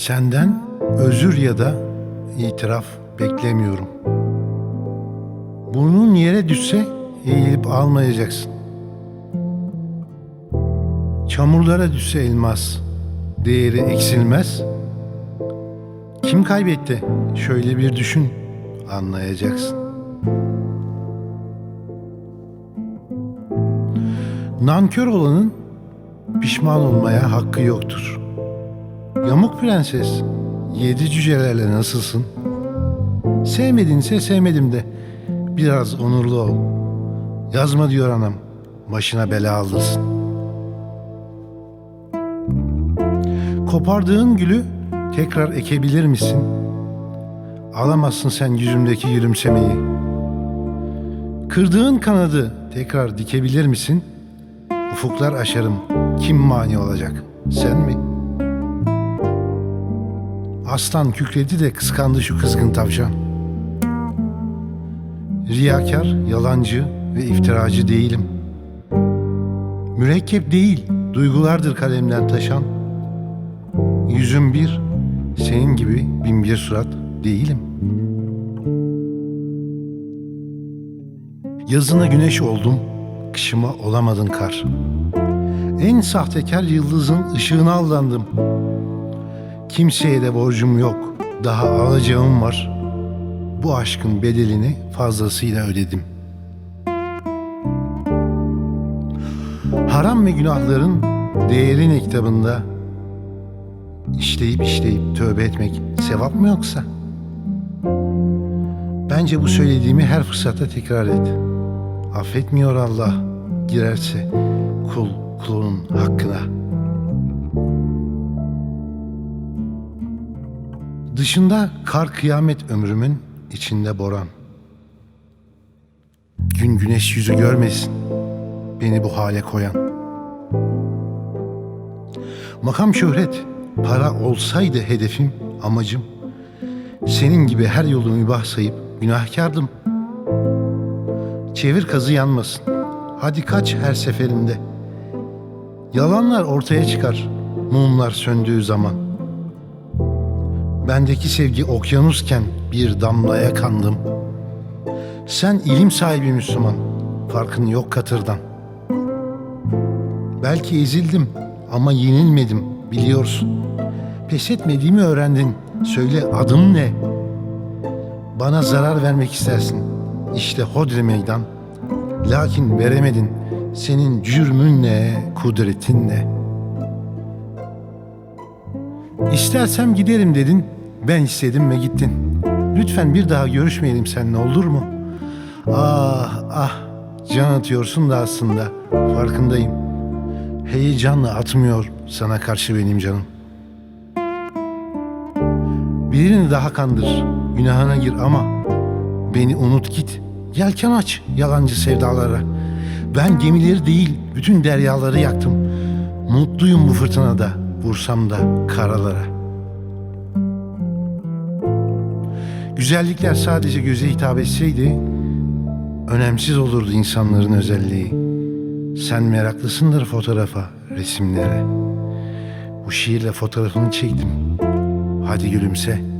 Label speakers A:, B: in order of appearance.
A: Senden özür ya da itiraf beklemiyorum. Burnun yere düşse eğilip almayacaksın. Çamurlara düşse elmas, değeri eksilmez. Kim kaybetti? Şöyle bir düşün, anlayacaksın. Nankör olanın pişman olmaya hakkı yoktur. Yamuk prenses, yedi cücelerle nasılsın? Sevmedinse sevmedim de biraz onurlu ol. Yazma diyor anam, başına bela alırsın. Kopardığın gülü tekrar ekebilir misin? Alamazsın sen yüzümdeki gülümsemeyi. Kırdığın kanadı tekrar dikebilir misin? Ufuklar aşarım. Kim mani olacak? Sen mi? Aslan kükredi de kıskandı şu kızgın tavşan. Riyakar, yalancı ve iftiracı değilim. Mürekkep değil, duygulardır kalemden taşan. Yüzüm bir, senin gibi bin bir surat değilim. Yazına güneş oldum, kışıma olamadın kar. En sahtekar yıldızın ışığına aldandım. Kimseye de borcum yok, daha alacağım var. Bu aşkın bedelini fazlasıyla ödedim. Haram ve günahların değeri ne kitabında işleyip işleyip tövbe etmek sevap mı yoksa? Bence bu söylediğimi her fırsatta tekrar et. Affetmiyor Allah girerse kul kulunun hakkına. Dışında kar kıyamet ömrümün içinde boran. Gün güneş yüzü görmesin beni bu hale koyan. Makam şöhret, para olsaydı hedefim, amacım. Senin gibi her yolu mübah sayıp günahkardım. Çevir kazı yanmasın. Hadi kaç her seferinde. Yalanlar ortaya çıkar. Mumlar söndüğü zaman. Bendeki sevgi okyanusken bir damlaya kandım. Sen ilim sahibi Müslüman. Farkın yok katırdan. Belki ezildim ama yenilmedim biliyorsun. Pes etmediğimi öğrendin. Söyle adım ne? Bana zarar vermek istersin. İşte hodri meydan. Lakin veremedin. Senin cürmün ne, kudretin ne? İstersem giderim dedin. Ben istedim ve gittin. Lütfen bir daha görüşmeyelim seninle olur mu? Ah ah can atıyorsun da aslında farkındayım. Heyecanla atmıyor sana karşı benim canım. Birini daha kandır, günahına gir ama beni unut git. Yelken aç yalancı sevdalara. Ben gemileri değil, bütün deryaları yaktım. Mutluyum bu fırtınada, vursam da karalara. Güzellikler sadece göze hitap etseydi, önemsiz olurdu insanların özelliği. Sen meraklısındır fotoğrafa, resimlere. Bu şiirle fotoğrafını çektim. Hadi gülümse.